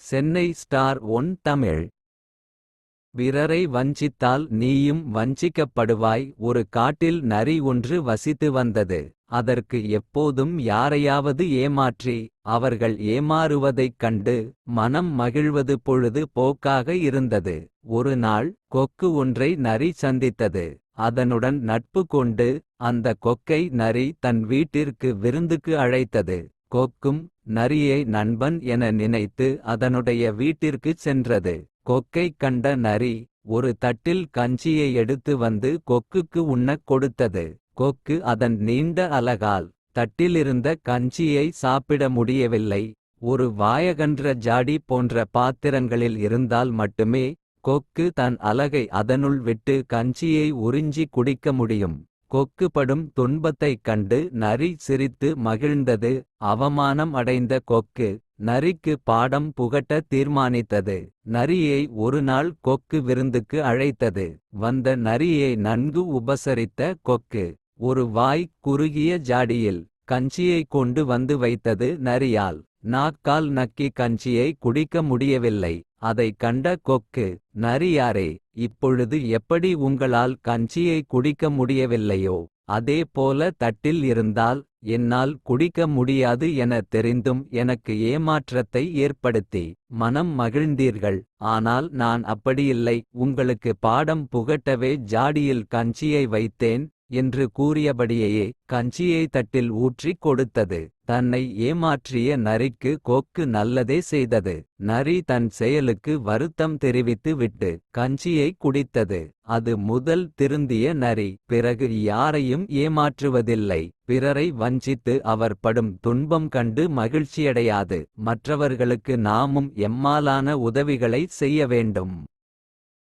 Chennai star one Tamil. பிறரை வஞ்சித்தால் நீயும் வஞ்சிக்கப்படுவாய். ஒரு காட்டில் நரி ஒன்று வசித்து வந்தது. அதற்கு எப்போதும் யாரையாவது ஏமாற்றி அவர்கள் ஏமாறுவதைக் கண்டு மனம் மகிழ்வது பொழுது போக்காக இருந்தது. ஒரு நாள் கொக்கு ஒன்றை நரி சந்தித்தது. அதனுடன் நட்பு கொண்டு அந்த கொக்கை நரி தன் வீட்டிற்கு விருந்துக்கு அழைத்தது. கொக்கும் நரியை நண்பன் என நினைத்து அதனுடைய வீட்டிற்குச் சென்றது. கொக்கைக் கண்ட நரி ஒரு தட்டில் கஞ்சியை எடுத்து வந்து கொக்குக்கு உண்ணக் கொடுத்தது. கொக்கு அதன் நீண்ட அலகால் தட்டிலிருந்த கஞ்சியை சாப்பிட முடியவில்லை. ஒரு வாயகன்ற ஜாடி போன்ற பாத்திரங்களில் இருந்தால் மட்டுமே கொக்கு தன் அலகை அதனுள் விட்டு கஞ்சியை உறிஞ்சி குடிக்க முடியும். கொக்கு படும் துன்பத்தைக் கண்டு நரி சிரித்து மகிழ்ந்தது. அவமானம் அடைந்த கொக்கு நரிக்கு பாடம் புகட்ட தீர்மானித்தது. நரியை ஒருநாள் கொக்கு விருந்துக்கு அழைத்தது. வந்த நரியை நன்கு உபசரித்த கொக்கு ஒரு வாய் குறுகிய ஜாடியில் கஞ்சியை கொண்டு வந்து வைத்தது நரியால். நாக்கால் நக்கி கஞ்சியை குடிக்க முடியவில்லை. அதை கண்ட கொக்கு நரியாரே இப்பொழுது எப்படி உங்களால் கஞ்சியை குடிக்க முடியவில்லையோ அதே போல தட்டில் இருந்தால் என்னால் குடிக்க முடியாது என தெரிந்தும் எனக்கு ஏமாற்றத்தை ஏற்படுத்தி மனம் மகிழ்ந்தீர்கள். ஆனால் நான் அப்படியில்லை உங்களுக்கு பாடம் புகட்டவே ஜாடியில் கஞ்சியை வைத்தேன் என்று கூறியபடியே கஞ்சியை தட்டில் ஊற்றிக் கொடுத்தது. தன்னை ஏமாற்றிய நரிக்கு கொக்கு நல்லதே செய்தது. நரி தன் செயலுக்கு வருத்தம் தெரிவித்து விட்டு கஞ்சியை குடித்தது. அது முதல் திருந்திய நரி பிறகு யாரையும் ஏமாற்றுவதில்லை. பிறரை வஞ்சித்து அவர் படும் துன்பம் கண்டு மகிழ்ச்சியடையாது. மற்றவர்களுக்கு நாமும் எம்மாலான உதவிகளை செய்ய வேண்டும்.